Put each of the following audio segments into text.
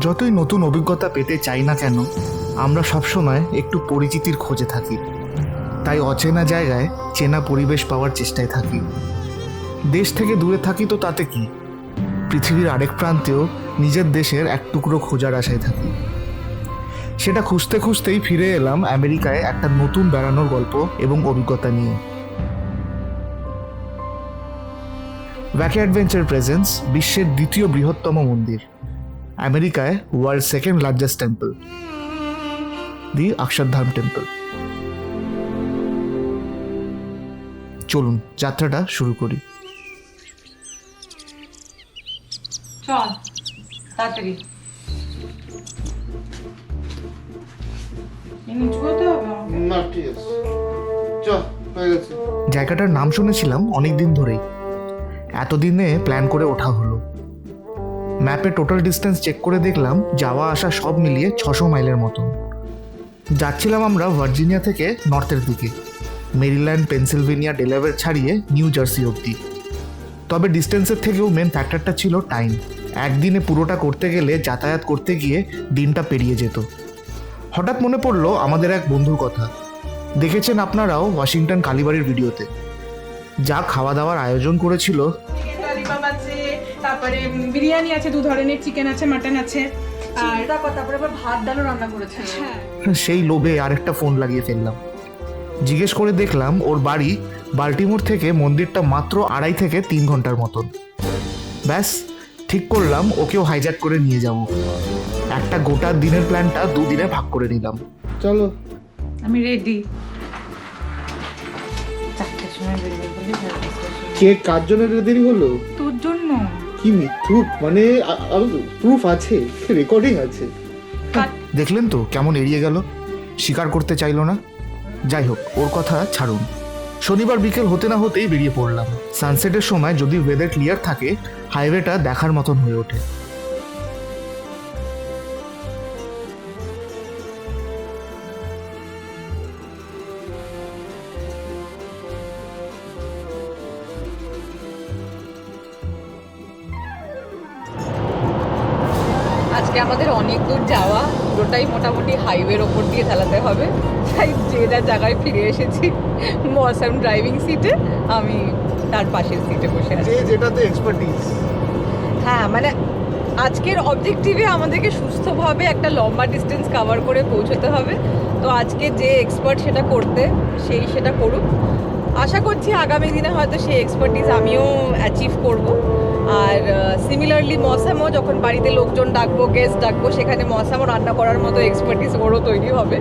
যতই নতুন অভিজ্ঞতা পেতে চাই না কেন, আমরা সবসময় একটু পরিচিতির খোঁজে থাকি। তাই অচেনা জায়গায় চেনা পরিবেশ পাওয়ার চেষ্টায় থাকি। দেশ থেকে দূরে থাকি তো তাতে কি? পৃথিবীর আরেক প্রান্তেও নিজের দেশের এক টুকরো খোঁজার আশায় থাকি। সেটা খুঁজতে খুঁজতেই ফিরে এলাম আমেরিকায় একটা নতুন বেড়ানোর গল্প এবং অভিজ্ঞতা নিয়ে। ভ্যাকে অ্যাডভেঞ্চার প্রেজেন্স বিশ্বের দ্বিতীয় বৃহত্তম মন্দির। আমেরিকায় world second largest temple the Akshardham temple চলুন যাত্রাটা শুরু করি। চল তাড়াতাড়ি। জায়গাটার নাম শুনেছিলাম অনেক দিন ধরেই। এতদিনে প্ল্যান করে ওঠা হলো। ম্যাপে টোটাল ডিস্টেন্স চেক করে দেখলাম যাওয়া আসা সব মিলিয়ে ছশো মাইলের মতন। যাচ্ছিলাম আমরা ভার্জিনিয়া থেকে নর্থের দিকে। মেরিল্যান্ড, পেনসিলভেনিয়া ডেলাওয়্যার ছাড়িয়ে নিউ জার্সি অবধি। তবে ডিস্টেন্সের থেকেও মেন ফ্যাক্টরটা ছিল টাইম। একদিনে পুরোটা করতে গেলে যাতায়াত করতে গিয়ে দিনটা পেরিয়ে যেত। হঠাৎ মনে পড়ল আমাদের এক বন্ধুর কথা। দেখেছেন আপনারাও ওয়াশিংটন কালীবাড়ির ভিডিওতে। যা খাওয়া দাওয়ার আয়োজন করেছিল তারপরে বিরিয়ানি আছে দু ধরনের চিকেন আছে মাটন আছে। আর তারপরে আবার ভাত ডালও রান্না করেছে। হ্যাঁ। সেই লোভে আরেকটা ফোন লাগিয়ে ফেললাম। জিজ্ঞেস করে দেখলাম ওর বাড়ি বাল্টিমোর থেকে মন্দিরটা মাত্র আড়াই থেকে তিন ঘণ্টার মতন। ব্যাস ঠিক করলাম ওকেও হাইজ্যাক করে নিয়ে যাব। একটা গোটা দিনের প্ল্যানটা দুদিনে ভাগ করে নিলাম। চলো। আমি রেডি। কে কার জন্য দেরি হলো? কি মিথ্যুক মানে প্রুফ আছে রেকর্ডিং আছে। দেখলেন তো কেমন এড়িয়ে গেল? স্বীকার করতে চাইল না? যাই হোক ওর কথা ছাড়ুন। শনিবার বিকেল হতে না হতেই বেরিয়ে পড়লাম। সানসেটের সময় যদি ওয়েদার ক্লিয়ার থাকে হাইওয়েটা দেখার মতন হয়ে ওঠে। পুরোটাই মোটামুটি হাইওয়ের ওপর দিয়ে চালাতে হবে। তাই যে যার জায়গায় ফিরে এসেছি মৌসাম ড্রাইভিং সিটে আমি তার পাশের সিটে বসে আছি। যেটাতে এক্সপার্টিস হ্যাঁ মানে আজকের অবজেক্টিভে আমাদেরকে সুস্থভাবে একটা লম্বা ডিস্টেন্স কভার করে পৌঁছতে হবে। তো আজকে যে এক্সপার্ট সেটা করতে সেই সেটা করুক। আশা করছি আগামী দিনে হয়তো সেই এক্সপার্টিস আমিও অ্যাচিভ করব। আর সিমিলারলি মশামও যখন বাড়িতে লোকজন ডাকবো গেস্ট ডাকবো, সেখানে মশামও রান্না করার মতো এক্সপার্টিস ওরও তৈরি হবে।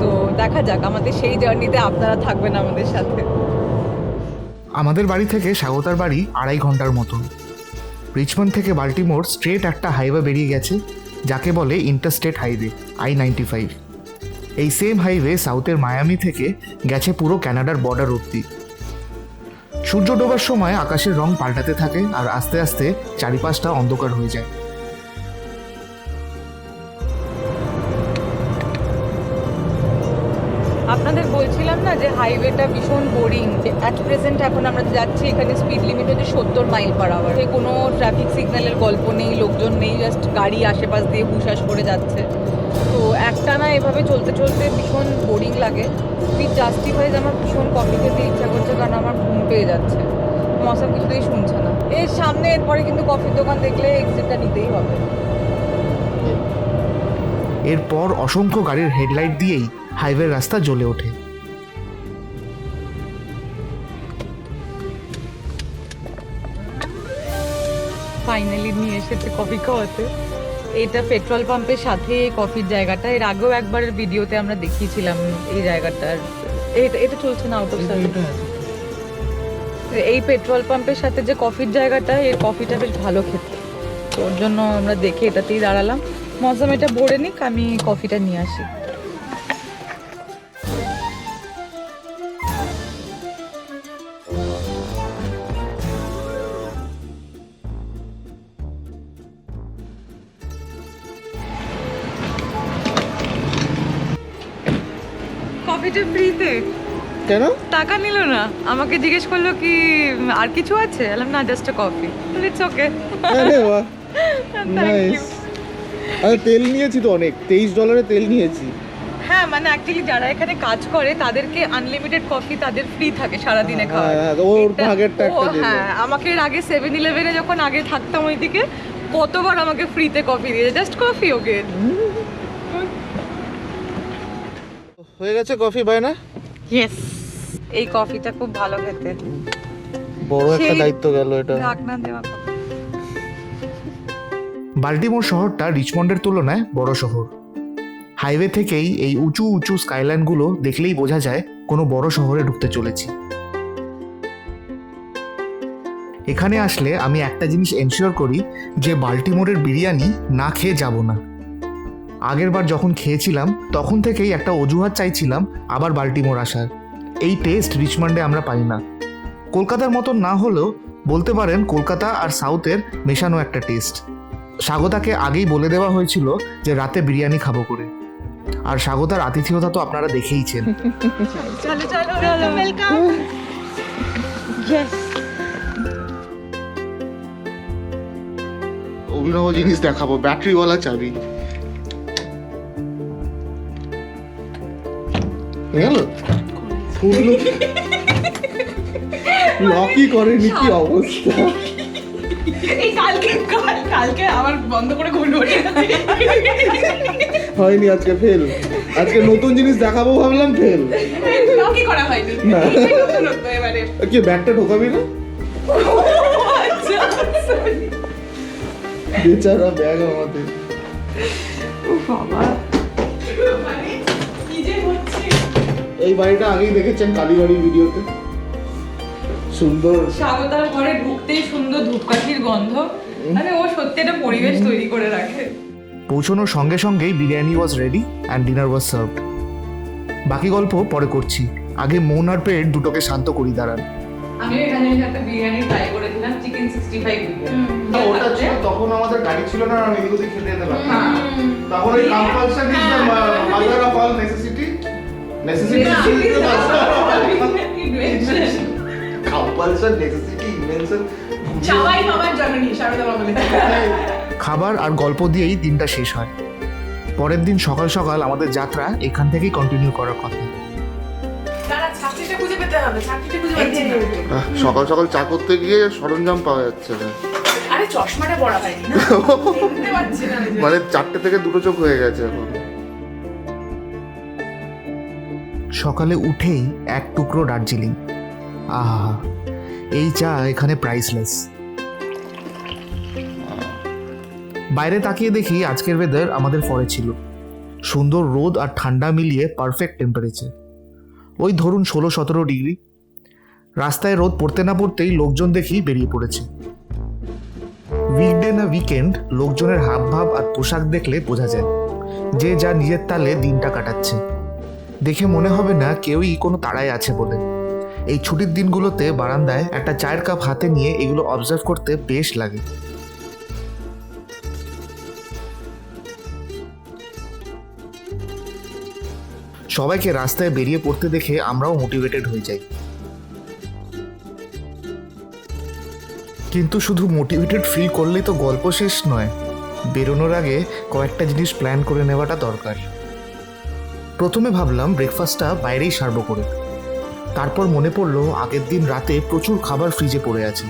তো দেখা যাক, আমাদের সেই জার্নিতে আপনারা থাকবেন আমাদের সাথে। আমাদের বাড়ি থেকে স্বাগতার বাড়ি আড়াই ঘণ্টার মতন রিচমন্ড থেকে বাল্টিমোর স্ট্রেট একটা হাইওয়ে বেরিয়ে গেছে, যাকে বলে interstate highway I ninety five এই সেম হাইওয়ে সাউথের মায়ামি থেকে গেছে পুরো ক্যানাডার বর্ডার অবধি। সূর্য ডোবার সময় আকাশের রং পাল্টাতে থাকে আর আস্তে আস্তে চারিপাশটা অন্ধকার হয়ে যায়। আপনাদের বলছিলাম না যে হাইওয়েটা ভীষণ বোরিং অ্যাট প্রেজেন্ট এখন আমরা যাচ্ছি, এখানে স্পিড লিমিট হচ্ছে সত্তর মাইল পার আওয়ার কোনো ট্রাফিক সিগন্যালের গল্প নেই, লোকজন নেই জাস্ট গাড়ি আশেপাশ দিয়ে হুশাস করে যাচ্ছে। একটানা এভাবে চলতে চলতে ভীষণ বোরিং লাগে। উইথ জাস্টিফাইজ আমার ভীষণ কফি খেতে ইচ্ছা করছে কারণ আমার ঘুম পেয়ে যাচ্ছে। মশা কিছুতেই শুনছে না। এর সামনে এরপরে কিন্তু কফির দোকান দেখলে এক্সিটটা নিতেই হবে। এরপর অসংখ্য গাড়ির হেডলাইট দিয়েই হাইওয়ের রাস্তা জ্বলে ওঠে। ফাইনালি নিয়ে এসেছে কফি খাওয়াতে। এটা পেট্রোল পাম্পের সাথে কফির জায়গাটা। এর আগেও একবারের ভিডিওতে আমরা দেখিয়েছিলাম এই জায়গাটার। এটা এটা চলছে না আউট অফ সার্ভিস এই পেট্রোল পাম্পের সাথে যে কফির জায়গাটা এর কফিটা বেশ ভালো খেতে। তো ওর জন্য আমরা দেখে এটাতেই দাঁড়ালাম। মজাম এটা ভরে নিক আমি কফিটা নিয়ে আসি। কেন? টাকা নিল না। আমাকে জিজ্ঞেস করল কি আর কিছু আছে? বললাম না জাস্ট কফি ইটস ওকে আরে বাহ। নাইস আরে তেল নিয়েছি তো অনেক। তেইশ ডলারে তেল নিয়েছি। হ্যাঁ মানে অ্যাকচুয়ালি যারা এখানে কাজ করে তাদেরকে আনলিমিটেড কফি তাদের ফ্রি থাকে সারাদিনে হ্যাঁ, খাওয়ার। হ্যাঁ, ওর ভাগেরটা একটা ও, হ্যাঁ আমাকে এর আগে সেভেন ইলেভেনে যখন আগে থাকতাম ওইদিকে কতবার আমাকে ফ্রিতে কফি দিয়েছে। Just coffee okay. হয়ে গেছে কফি বাই না ইয়েস এই কফিটা খুব ভালো খেতে। বড় একটা দায়িত্ব গেল এটা। ঢাকনা দেওয়া। বাল্টিমোর শহরটা রিচমন্ডের তুলনায় বড় শহর। হাইওয়ে থেকেই এই উঁচু উঁচু স্কাইলাইনগুলো দেখলেই বোঝা যায় কোনো বড় শহরে ঢুকতে চলেছি। এখানে আসলে আমি একটা জিনিস এনশিওর করি যে বাল্টিমোরের বিরিয়ানি না খেয়ে যাব না। আগেরবার যখন খেয়েছিলাম তখন থেকেই একটা অজুহাত চাইছিলাম আবার বাল্টিমোর আসার। এই টেস্ট রিচমন্ডে আমরা পাই না। কলকাতার মতন না হলেও বলতে পারেন কলকাতা আর সাউথের মেশানো একটা টেস্ট স্বাগতাকে আগেই বলে দেওয়া হয়েছিল যে রাতে বিরিয়ানি খাব করে। আর স্বাগতার আতিথেয়তা তো আপনারা দেখেইছেন চলো চলো চলো ওয়েলকাম অভিনব জিনিস দেখাবো ব্যাটারিওয়ালা চাবি। গেল ফুলগুলো লকই করেনি কি অবস্থা? এই কালকে কালকে আবার বন্ধ করে ওঠে হয়নি আজকে ফেল আজকে নতুন জিনিস দেখাবো ভাবলাম ফেল লকই করা হয়নি। না। কি ব্যাগটা ঢোকাবি না? আচ্ছা বেচারা ব্যাগ আমাদের। বাবা। এই বাড়িটা আগেই দেখেছেন কালীবাড়ি ভিডিওতে। সুন্দর। স্বাগতার ঘরে ঢুকতেই সুন্দর ধূপকাঠির গন্ধ। মানে ও সত্যি একটা পরিবেশ তৈরি করে রাখে। পৌঁছানোর সঙ্গে সঙ্গেই biryani was ready and dinner was served বাকি গল্প পরে করছি। আগে মন আর পেট দুটোকে শান্ত করি দাঁড়ান। আমি এখানে একটা বিরিয়ানি ট্রাই করেছিলাম চিকেন সিক্সটি ফাইভ ওটা ছিল তখন আমাদের গাড়ি ছিল না আমি এদিক ওদিক খেতে যেতে পারতাম। হ্যাঁ। তখন ওই mother of all necessity necessity necessity invention চাওয়াই মামার জননী শারদা বলে। খাবার আর গল্প দিয়েই দিনটা শেষ হয়। পরের দিন সকাল সকাল আমাদের যাত্রা এখান থেকেই কন্টিনিউ করার কথা। সকাল সকাল চা করতে গিয়ে সরঞ্জাম পাওয়া যাচ্ছে না। আরে চশমাটা পড়া হয়নি না? দেখতে পাচ্ছি না। ওই যে। মানে চারটে থেকে দুটো চোখ হয়ে গেছে এখন। সকালে উঠেই এক টুকরো দার্জিলিং। আহা, এই চা এখানে প্রাইসলেস বাইরে তাকিয়ে দেখি আজকের ওয়েদার আমাদের ফরে ছিল। সুন্দর রোদ আর ঠান্ডা মিলিয়ে পারফেক্ট টেম্পারেচার ওই ধরুন ষোলো সতেরো ডিগ্রি। রাস্তায় রোদ পড়তে না পড়তেই লোকজন দেখি বেরিয়ে পড়েছে। উইকডে না উইকেন্ড লোকজনের হাব ভাব আর পোশাক দেখলে বোঝা যায়। যে যা নিজের তালে দিনটা কাটাচ্ছে। দেখে মনে হবে না কেউই কোনো তাড়ায় আছে বলে। এই ছুটির দিনগুলোতে বারান্দায় একটা চায়ের কাপ হাতে নিয়ে এগুলো অবজার্ভ করতে বেশ লাগে। সবাইকে রাস্তায় বেরিয়ে পড়তে দেখে আমরাও মোটিভেটেড হয়ে যাই। কিন্তু শুধু মোটিভেটেড ফিল করলেই তো গল্প শেষ নয়। বেরোনোর আগে কয়েকটা জিনিস প্ল্যান করে নেওয়াটা দরকার। প্রথমে ভাবলাম ব্রেকফাস্টটা বাইরেই সারবো করে। তারপর মনে পড়ল আগের দিন রাতে প্রচুর খাবার ফ্রিজে পড়ে আছে।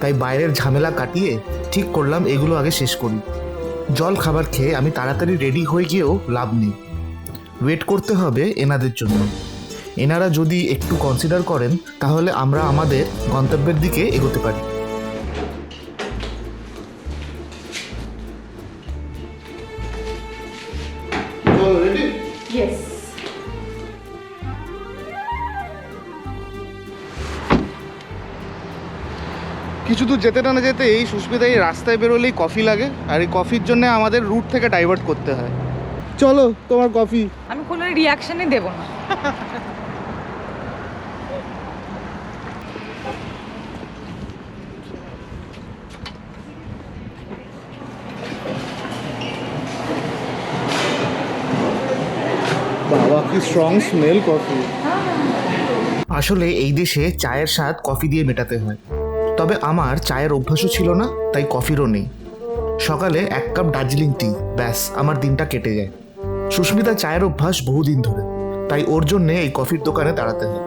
তাই বাইরের ঝামেলা কাটিয়ে ঠিক করলাম এগুলো আগে শেষ করি। জল খাবার খেয়ে আমি তাড়াতাড়ি রেডি হয়ে গিয়েও লাভ নেই। ওয়েট করতে হবে এনাদের জন্য। এনারা যদি একটু কনসিডার করেন, তাহলে আমরা আমাদের গন্তব্যের দিকে এগোতে পারি। দূর যেতে না যেতে এই সুস্মিতা এই রাস্তায় বেরোলেই কফি লাগে আর এই কফির জন্য আমাদের রুট থেকে ডাইভার্ট করতে হয়। চলো তোমার কফি। আমি কোনো রিয়াকশনই দেবো না। বাবা কি স্ট্রং স্মেল কফি। আসলে এই দেশে চায়ের স্বাদ কফি দিয়ে মেটাতে হয়। তবে আমার চায়ের অভ্যাসও ছিল না, তাই কফিরও নেই। সকালে এক কাপ দার্জিলিং টি ব্যাস, আমার দিনটা কেটে যায়। সুস্মিতা চায়ের অভ্যাস বহুদিন ধরে, তাই ওর জন্যে এই কফির দোকানে দাঁড়াতে হয়।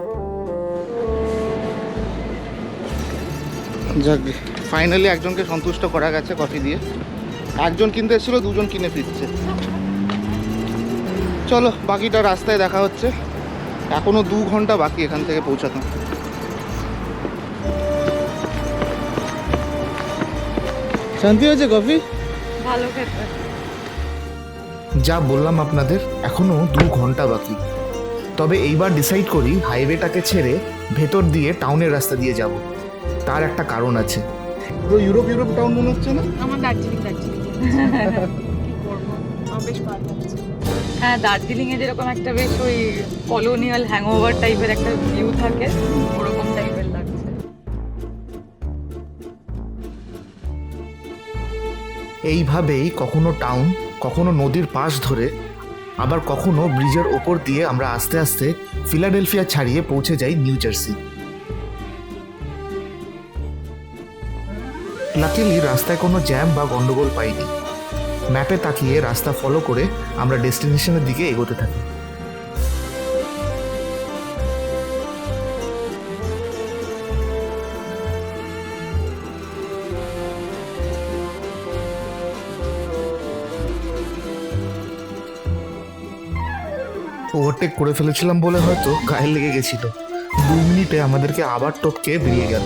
যাক ফাইনালি একজনকে সন্তুষ্ট করা গেছে কফি দিয়ে। একজন কিনতে এসেছিল, দুজন কিনে ফিরছে। চলো, বাকিটা রাস্তায় দেখা হচ্ছে। এখনও দু ঘণ্টা বাকি এখান থেকে পৌঁছাতে শান্তি হয়েছে কফি? ভালো খেতে। যা বললাম আপনাদের এখনও দু ঘণ্টা বাকি। তবে এইবার ডিসাইড করি হাইওয়েটাকে ছেড়ে ভেতর দিয়ে টাউনের রাস্তা দিয়ে যাব। তার একটা কারণ আছে। পুরো ইউরোপ ইউরোপ টাউন মনে হচ্ছে না? আমার দার্জিলিং দার্জিলিং। কি করব? বেশ ভালো লাগছে হ্যাঁ দার্জিলিং এ যেরকম একটা বেশ ওই কলোনিয়াল হ্যাংওভার টাইপের একটা ভিউ থাকে ওরকম এইভাবেই কখনো টাউন কখনো নদীর পাশ ধরে, আবার কখনো ব্রিজের ওপর দিয়ে আমরা আস্তে আস্তে ফিলাডেলফিয়া ছাড়িয়ে পৌঁছে যাই নিউ জার্সি। লাকিলি রাস্তায় কোনো জ্যাম বা গন্ডগোল পাইনি। ম্যাপে তাকিয়ে রাস্তা ফলো করে আমরা ডেস্টিনেশনের দিকে এগোতে থাকি। ওভারটেক করে ফেলেছিলাম বলে হয়তো গায়ে লেগে গেছিল। দু মিনিটে আমাদেরকে আবার টপকে বেরিয়ে গেল।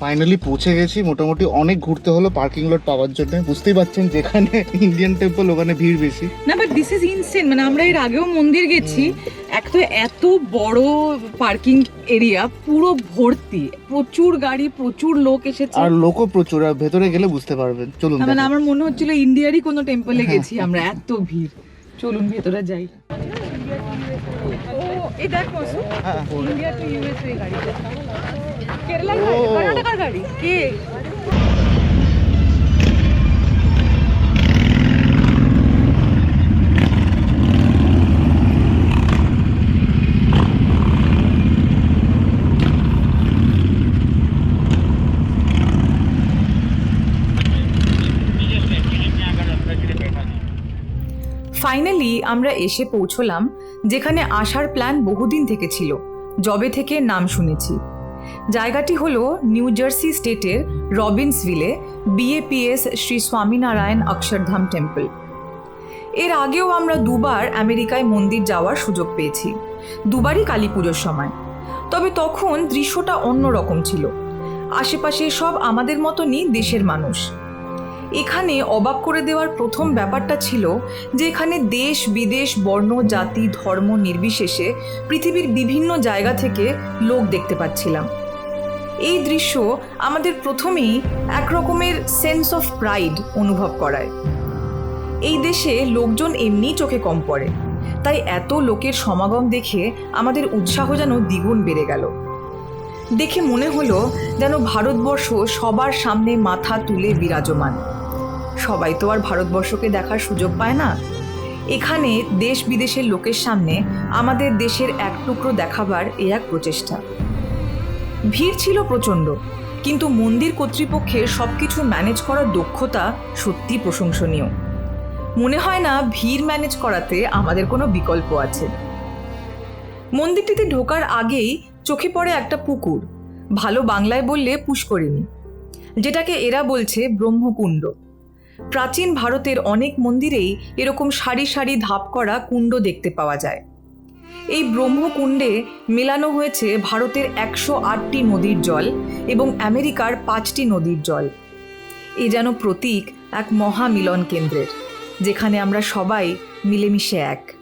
ফাইনালি পৌঁছে গেছি মোটামুটি অনেক ঘুরতে হলো পার্কিং লট পাওয়ার জন্য। বুঝতেই পারছেন যেখানে ইন্ডিয়ান টেম্পল ওখানে ভিড় বেশি। না বাট দিস ইজ ইনসেন মানে আমরা এর আগেও মন্দির গেছি এক তো এত বড় পার্কিং এরিয়া পুরো ভর্তি প্রচুর গাড়ি প্রচুর লোক এসেছে। আর লোকও প্রচুর আর ভেতরে গেলে বুঝতে পারবেন। চলুন মানে আমার মনে হচ্ছিল ইন্ডিয়ারই কোনো টেম্পলে গেছি আমরা এত ভিড়। চলুন ভেতরে যাই। ইন্ডিয়া টু ইউএসএ গাড়ি। কেরালা গাড়ি কর্ণাটকার গাড়ি? কে? ফাইনালি আমরা এসে পৌঁছলাম, যেখানে আসার প্ল্যান বহুদিন থেকে ছিল। জবে থেকে নাম শুনেছি। জায়গাটি হলো নিউ জার্সি স্টেটের রবিনসভিলে বিএপিএস শ্রী স্বামীনারায়ণ অক্ষরধাম টেম্পল। এর আগেও আমরা দুবার আমেরিকায় মন্দির যাওয়ার সুযোগ পেয়েছি। দুবারই কালী পুজোর সময়। তবে তখন দৃশ্যটা অন্যরকম ছিল। আশেপাশে সব আমাদের মতনই দেশের মানুষ। এখানে অবাক করে দেওয়ার প্রথম ব্যাপারটা ছিল যে এখানে দেশ, বিদেশ, বর্ণ, জাতি, ধর্ম নির্বিশেষে পৃথিবীর বিভিন্ন জায়গা থেকে লোক দেখতে পাচ্ছিলাম। এই দৃশ্য আমাদের প্রথমেই এক রকমের সেন্স অফ প্রাইড অনুভব করায়। এই দেশে লোকজন এমনি চোখে কম পড়ে, তাই এত লোকের সমাগম দেখে আমাদের উৎসাহ যেন দ্বিগুণ বেড়ে গেল। দেখে মনে হলো যেন ভারতবর্ষ সবার সামনে মাথা তুলে বিরাজমান। সবাই তো আর ভারতবর্ষকে দেখার সুযোগ পায় না। এখানে দেশ বিদেশের লোকের সামনে আমাদের দেশের এক টুকরো দেখাবার এ এক প্রচেষ্টা। ভিড় ছিল প্রচণ্ড, কিন্তু মন্দির কর্তৃপক্ষের সব কিছু ম্যানেজ করার দক্ষতা সত্যি প্রশংসনীয়। মনে হয় না ভিড় ম্যানেজ করাতে আমাদের কোনো বিকল্প আছে। মন্দিরটিতে ঢোকার আগেই চোখে পড়ে একটা পুকুর, ভালো বাংলায় বললে পুষ্করিণী, যেটাকে এরা বলছে ব্রহ্মকুণ্ড। প্রাচীন ভারতের অনেক মন্দিরেই এরকম সারি সারি ধাপ করা কুণ্ড দেখতে পাওয়া যায়। এই ব্রহ্মকুণ্ডে মেলানো হয়েছে ভারতের একশো আটটি নদীর জল এবং আমেরিকার পাঁচটি নদীর জল। এ যেন প্রতীক এক মহা মিলন কেন্দ্রের, যেখানে আমরা সবাই মিলেমিশে এক।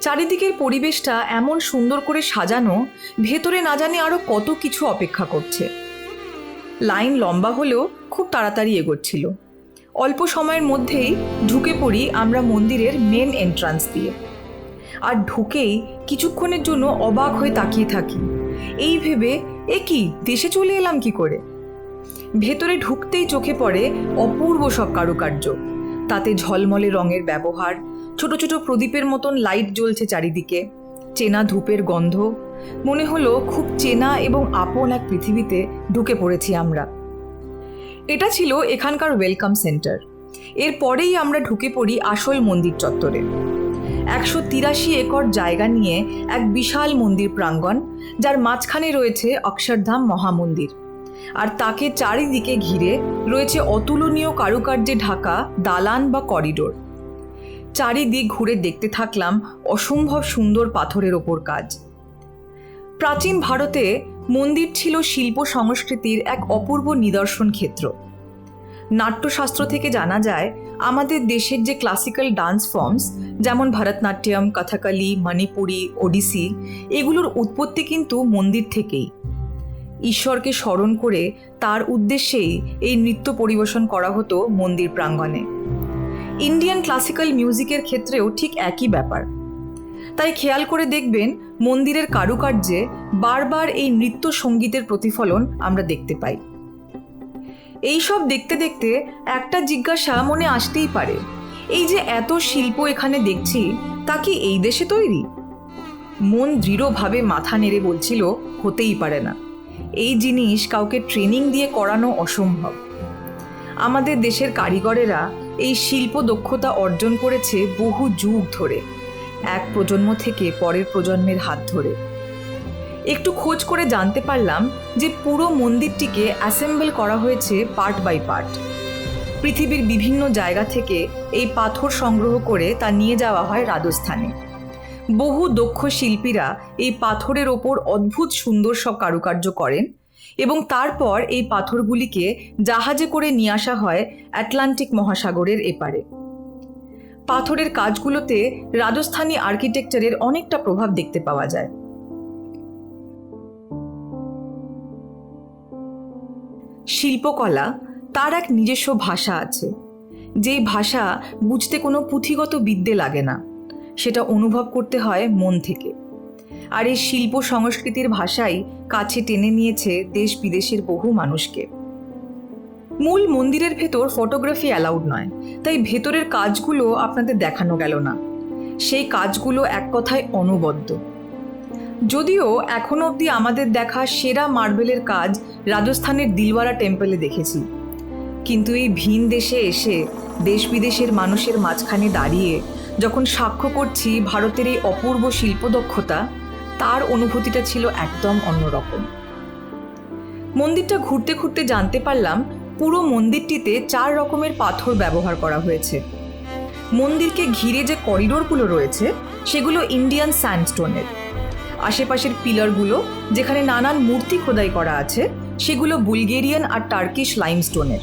চারিদিকের পরিবেশটা এমন সুন্দর করে সাজানো, ভেতরে না জানি আরও কত কিছু অপেক্ষা করছে। লাইন লম্বা হলেও খুব তাড়াতাড়ি এগোচ্ছিল। অল্প সময়ের মধ্যেই ঢুকে পড়ি আমরা মন্দিরের মেন এন্ট্রান্স দিয়ে। আর ঢুকেই কিছুক্ষণের জন্য অবাক হয়ে তাকিয়ে থাকি। এই ভেবে, এ কি? দেশে চলে এলাম কি করে? ভেতরে ঢুকতেই চোখে পড়ে অপূর্ব সব কারুকার্য। তাতে ঝলমলে রঙের ব্যবহার, ছোট ছোট প্রদীপের মতন লাইট জ্বলছে চারিদিকে, চেনা ধূপের গন্ধ। মনে হলো খুব চেনা এবং আপন এক পৃথিবীতে ঢুকে পড়েছি আমরা। এটা ছিল এখানকার ওয়েলকাম সেন্টার। এরপরেই আমরা ঢুকে পড়ি আসল মন্দির চত্বরে। একশো তিরাশি একর জায়গা নিয়ে এক বিশাল মন্দির প্রাঙ্গণ, যার মাঝখানে রয়েছে অক্ষরধাম মহামন্দির। আর তাকে চারিদিকে ঘিরে রয়েছে অতুলনীয় কারুকার্যে ঢাকা দালান বা করিডোর। চারিদিক ঘুরে দেখতে থাকলাম অসম্ভব সুন্দর পাথরের ওপর কাজ। প্রাচীন ভারতে মন্দির ছিল শিল্প সংস্কৃতির এক অপূর্ব নিদর্শন ক্ষেত্র। নাট্যশাস্ত্র থেকে জানা যায়, আমাদের দেশের যে ক্লাসিক্যাল ডান্স ফর্মস যেমন ভরতনাট্যম, কথাকলি, মণিপুরি, ওডিসি, এগুলোর উৎপত্তি কিন্তু মন্দির থেকেই। ঈশ্বরকে স্মরণ করে তার উদ্দেশ্যেই এই নৃত্য পরিবেশন করা হতো মন্দির প্রাঙ্গণে। ইন্ডিয়ান ক্লাসিক্যাল মিউজিকের ক্ষেত্রেও ঠিক একই ব্যাপার। তাই খেয়াল করে দেখবেন মন্দিরের কারুকার্যে বারবার এই নৃত্য সঙ্গীতের প্রতিফলন আমরা দেখতে পাই। এইসব দেখতে দেখতে একটা জিজ্ঞাসা মনে আসতেই পারে, এই যে এত শিল্প এখানে দেখছি, তা কি এই দেশে তৈরি? মন দৃঢ়ভাবে মাথা নেড়ে বলছিল, হতেই পারে না। এই জিনিস কাউকে ট্রেনিং দিয়ে করানো অসম্ভব। আমাদের দেশের কারিগরেরা এই শিল্প দক্ষতা অর্জন করেছে বহু যুগ ধরে। এক প্রজন্ম থেকে পরের প্রজন্মের হাত ধরে। একটু খোঁজ করে জানতে পারলাম যে পুরো মন্দিরটিকে অ্যাসেম্বল করা হয়েছে পার্ট বাই পার্ট। পৃথিবীর বিভিন্ন জায়গা থেকে এই পাথর সংগ্রহ করে তা নিয়ে যাওয়া হয় রাজস্থানে। বহু দক্ষ শিল্পীরা এই পাথরের ওপর অদ্ভুত সুন্দর সব কারুকার্য করেন এবং তারপর এই পাথরগুলিকে জাহাজে করে নিয়ে আসা হয় অ্যাটলান্টিক মহাসাগরের এপারে। পাথরের কাজগুলোতে রাজস্থানী আর্কিটেকচারের অনেকটা প্রভাব দেখতে পাওয়া যায়। শিল্পকলা তার এক নিজস্ব ভাষা আছে। যেই ভাষা বুঝতে কোনো পুঁথিগত বিদ্যে লাগে না, সেটা অনুভব করতে হয় মন থেকে। আর এই শিল্প সংস্কৃতির ভাষাই কাছে টেনে নিয়েছে দেশ বিদেশের বহু মানুষকে। মূল মন্দিরের ভেতর ফটোগ্রাফি অ্যালাউড নয়। তাই ভেতরের কাজগুলো আপনাদের দেখানো গেল না। সেই কাজগুলো এক কথায় অনবদ্য। যদিও এখনও অবধি আমাদের দেখা সেরা মার্বেলের কাজ রাজস্থানের দিলওয়ারা টেম্পলে দেখেছি। কিন্তু এই ভিন দেশে এসে দেশ বিদেশের মানুষের মাঝখানে দাঁড়িয়ে যখন সাক্ষ্য করছি ভারতের এই অপূর্ব শিল্পদক্ষতা, তার অনুভূতিটা ছিল একদম অন্যরকম। মন্দিরটা ঘুরতে ঘুরতে জানতে পারলাম পুরো মন্দিরটিতে চার রকমের পাথর ব্যবহার করা হয়েছে। মন্দিরকে ঘিরে যে করিডোরগুলো রয়েছে, সেগুলো ইন্ডিয়ান স্যান্ডস্টোনের আশেপাশের পিলারগুলো, যেখানে নানান মূর্তি খোদাই করা আছে, সেগুলো বুলগেরিয়ান আর টার্কিশ লাইমস্টোনের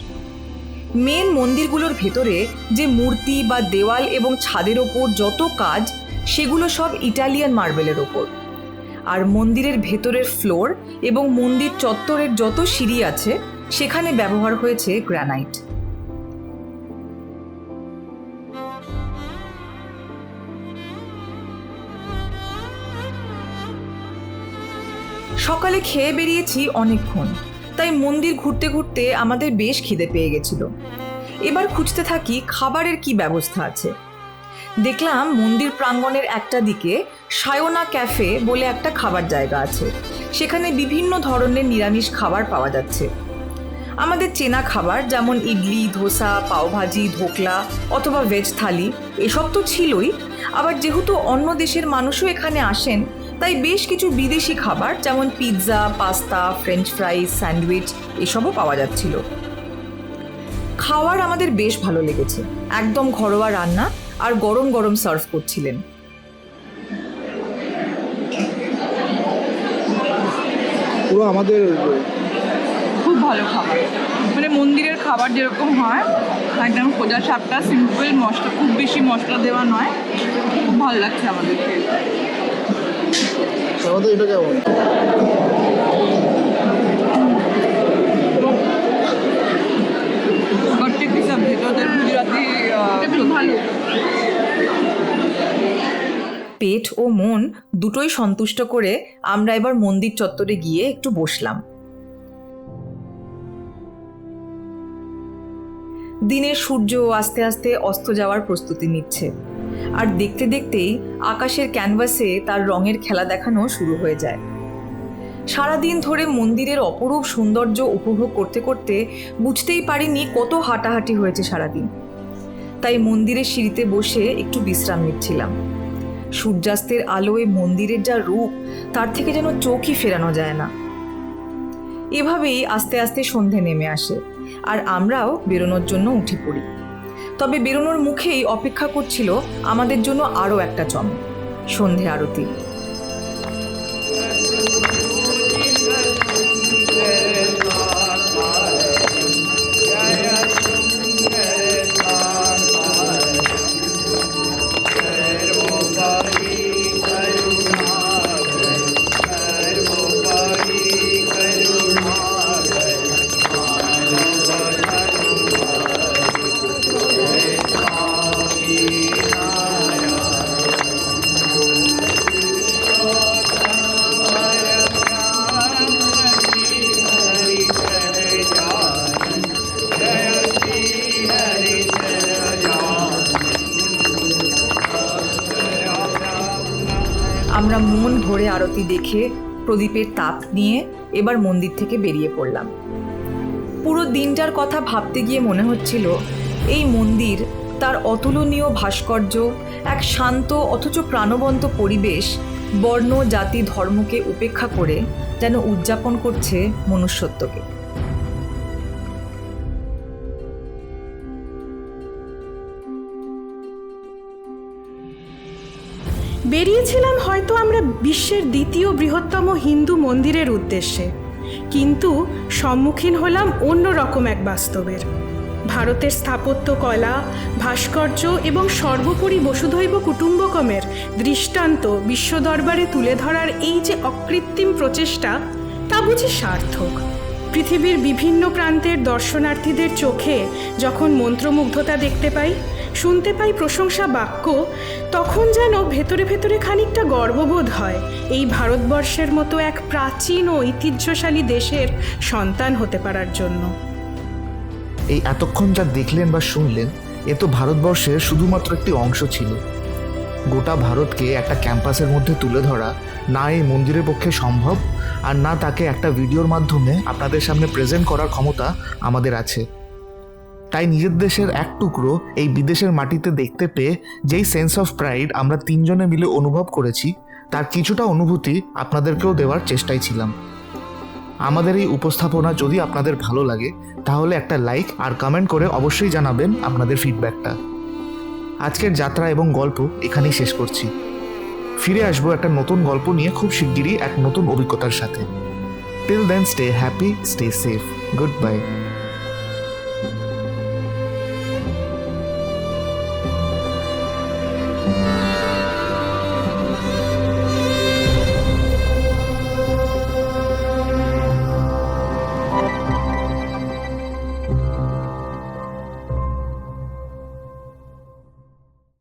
মেন মন্দিরগুলোর ভেতরে যে মূর্তি বা দেওয়াল এবং ছাদের ওপর যত কাজ, সেগুলো সব ইটালিয়ান মার্বেলের ওপর। আর মন্দিরের ভেতরের ফ্লোর এবং মন্দির চত্বরের যত সিঁড়ি আছে সেখানে ব্যবহার হয়েছে গ্রানাইট। সকালে খেয়ে বেরিয়েছি অনেকক্ষণ, তাই মন্দির ঘুরতে ঘুরতে আমাদের বেশ খিদে পেয়ে গেছিল। এবার খুঁজতে থাকি খাবারের কি ব্যবস্থা আছে। দেখলাম মন্দির প্রাঙ্গণের একটা দিকে সায়না ক্যাফে বলে একটা খাবার জায়গা আছে, সেখানে বিভিন্ন ধরনের নিরামিষ খাবার পাওয়া যাচ্ছে। আমাদের চেনা খাবার যেমন ইডলি, ধোসা, পাওভাজি, ধোকলা অথবা ভেজ থালি, এসব তো ছিলই। আবার যেহেতু অন্য দেশের মানুষও এখানে আসেন, তাই বেশ কিছু বিদেশি খাবার যেমন pizza pasta French fries sandwich এসবও পাওয়া যাচ্ছিল। খাওয়ার আমাদের বেশ ভালো লেগেছে। একদম ঘরোয়া রান্না আর গরম গরম সার্ভ করছিলেন। পুরো আমাদের ভালো খাবার। মানে মন্দিরের খাবার যেরকম হয় একদম খোঁজা সাপটা সিম্পল মশলা খুব বেশি মশলা দেওয়া নয়। খুব ভালো লাগছে আমাদেরকে আমাদের এটা কেমন? ওদের ভালো। পেট ও মন দুটোই সন্তুষ্ট করে আমরা এবার মন্দির চত্বরে গিয়ে একটু বসলাম। দিনের সূর্য আস্তে আস্তে অস্ত যাওয়ার প্রস্তুতি নিচ্ছে। আর দেখতে দেখতেই আকাশের ক্যানভাসে তার রঙের খেলা দেখানো শুরু হয়ে যায়। সারাদিন ধরে মন্দিরের অপরূপ সৌন্দর্য উপভোগ করতে করতে বুঝতেই পারিনি কত হাঁটাহাঁটি হয়েছে সারাদিন। তাই মন্দিরের সিঁড়িতে বসে একটু বিশ্রাম নিচ্ছিলাম। সূর্যাস্তের আলোয় মন্দিরের যা রূপ, তার থেকে যেন চোখই ফেরানো যায় না। এভাবেই আস্তে আস্তে সন্ধে নেমে আসে। আর আমরাও বেরোনোর জন্য উঠে পড়ি। তবে বেরোনোর মুখেই অপেক্ষা করছিল আমাদের জন্য আরও একটা চমক, সন্ধে আরতি। ভরে আরতি দেখে প্রদীপের তাপ নিয়ে এবার মন্দির থেকে বেরিয়ে পড়লাম। পুরো দিনটার কথা ভাবতে গিয়ে মনে হচ্ছিল, এই মন্দির তার অতুলনীয় ভাস্কর্য, এক শান্ত অথচ প্রাণবন্ত পরিবেশ বর্ণ, জাতি, ধর্মকে উপেক্ষা করে যেন উদযাপন করছে মনুষ্যত্বকে। বেরিয়েছিলাম হয়তো আমরা বিশ্বের দ্বিতীয় বৃহত্তম হিন্দু মন্দিরের উদ্দেশ্যে। কিন্তু সম্মুখীন হলাম অন্য রকম এক বাস্তবের। ভারতের স্থাপত্য কলা, ভাস্কর্য এবং সর্বোপরি বসুধৈব কুটুম্বকমের দৃষ্টান্ত বিশ্ব দরবারে তুলে ধরার এই যে অকৃত্রিম প্রচেষ্টা, তা বুঝি সার্থক। পৃথিবীর বিভিন্ন প্রান্তের দর্শনার্থীদের চোখে যখন মন্ত্রমুগ্ধতা দেখতে পাই শুনতে পাই প্রশংসা বাক্য, তখন যেন ভেতরে ভেতরে খানিকটা গর্ববোধ হয়। এই ভারতবর্ষের মতো এক প্রাচীন ও ঐতিহ্যশালী দেশের সন্তান হতে পারার জন্য। এই এতক্ষণ যা দেখলেন বা শুনলেন, এ তো ভারতবর্ষের শুধুমাত্র একটি অংশ ছিল। গোটা ভারতকে একটা ক্যাম্পাসের মধ্যে তুলে ধরা না এই মন্দিরের পক্ষে সম্ভব, আর না তাকে একটা ভিডিওর মাধ্যমে আপনাদের সামনে প্রেজেন্ট করার ক্ষমতা আমাদের আছে। তাই নিজের দেশের এক টুকরো এই বিদেশের মাটিতে দেখতে পেয়ে যেই সেন্স অফ প্রাইড আমরা তিনজনে মিলে অনুভব করেছি, তার কিছুটা অনুভূতি আপনাদেরকেও দেওয়ার চেষ্টায় ছিলাম। আমাদের এই উপস্থাপনা যদি আপনাদের ভালো লাগে, তাহলে একটা লাইক আর কমেন্ট করে অবশ্যই জানাবেন আপনাদের ফিডব্যাকটা আজকের যাত্রা এবং গল্প এখানেই শেষ করছি। ফিরে আসব একটা নতুন গল্প নিয়ে খুব শিগগিরই এক নতুন অভিজ্ঞতার সাথে। Till then stay happy stay safe good bye